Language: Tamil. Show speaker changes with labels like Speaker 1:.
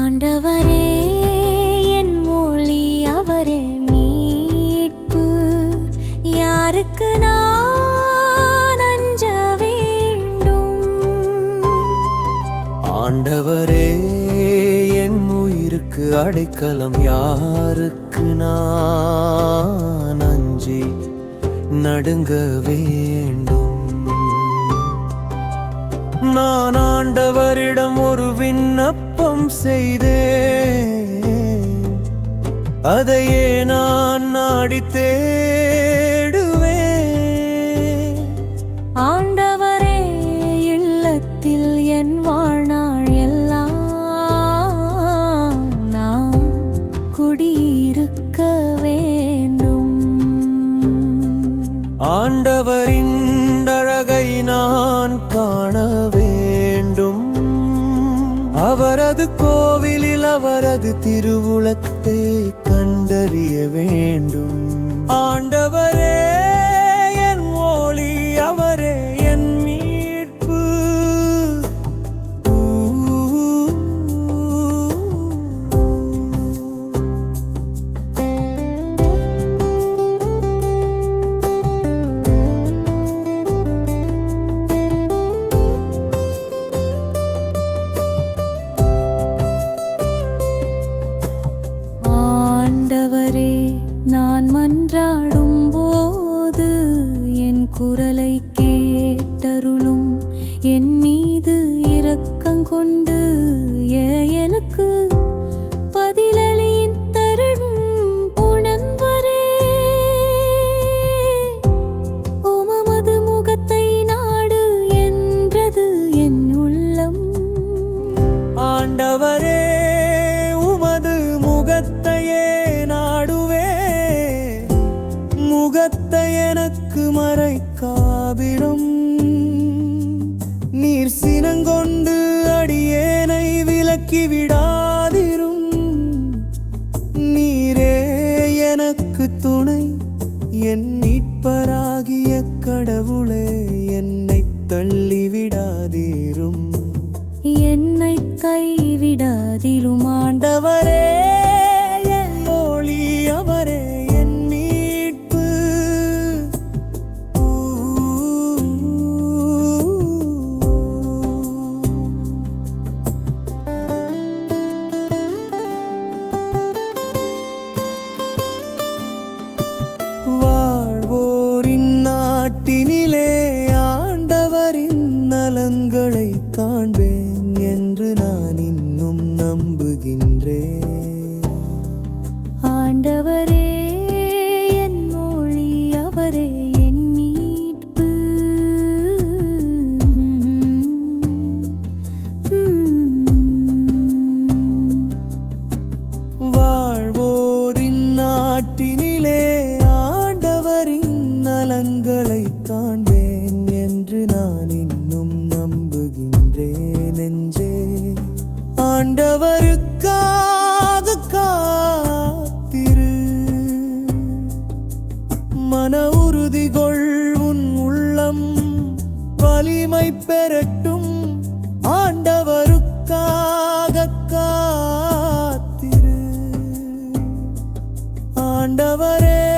Speaker 1: ஆண்டவரே என் மொழி அவரே மீட்பு. யாருக்கு நான் அஞ்ச வேண்டும்? ஆண்டவரே என் உயிருக்கு அடைக்கலம் யாருக்கு நான் அஞ்சி? நடுங்க வேண்டும். நான் ஆண்டவரிடம் ஒரு விண்ணப்பம் செய்தேன். அதையே நான் நாடி தேடுவேன்.
Speaker 2: ஆண்டவரே இல்லத்தில் என் வாழ்நாள் எல்லாம் நான் குடியிருக்க வேண்டும்.
Speaker 1: ஆண்டவரின் அவரது கோவிலில் அவரது திருவுளத்தை கண்டறிய வேண்டும். ஆண்டவரே என்
Speaker 2: மீது இரக்கங்
Speaker 1: நீர் அடியேனை விலக்கி விடாதிரும். நீரே எனக்கு துணை என் மீட்பராகிய கடவுளே என்னை தள்ளிவிடாதீரும் நாட்டினிலே ஆண்டவரின் நலன்களை காண்பேன் என்று நான் இன்னும் நம்புகின்றேன்.
Speaker 2: ஆண்டவரே என் மொழி அவரே என் மீட்பு.
Speaker 1: வாழ்வோரின் நாட்டினிலே ஆண்டவரின் நலன்களை வலிமை பெறட்டும். ஆண்டவருக்காக காத்திரு. ஆண்டவரே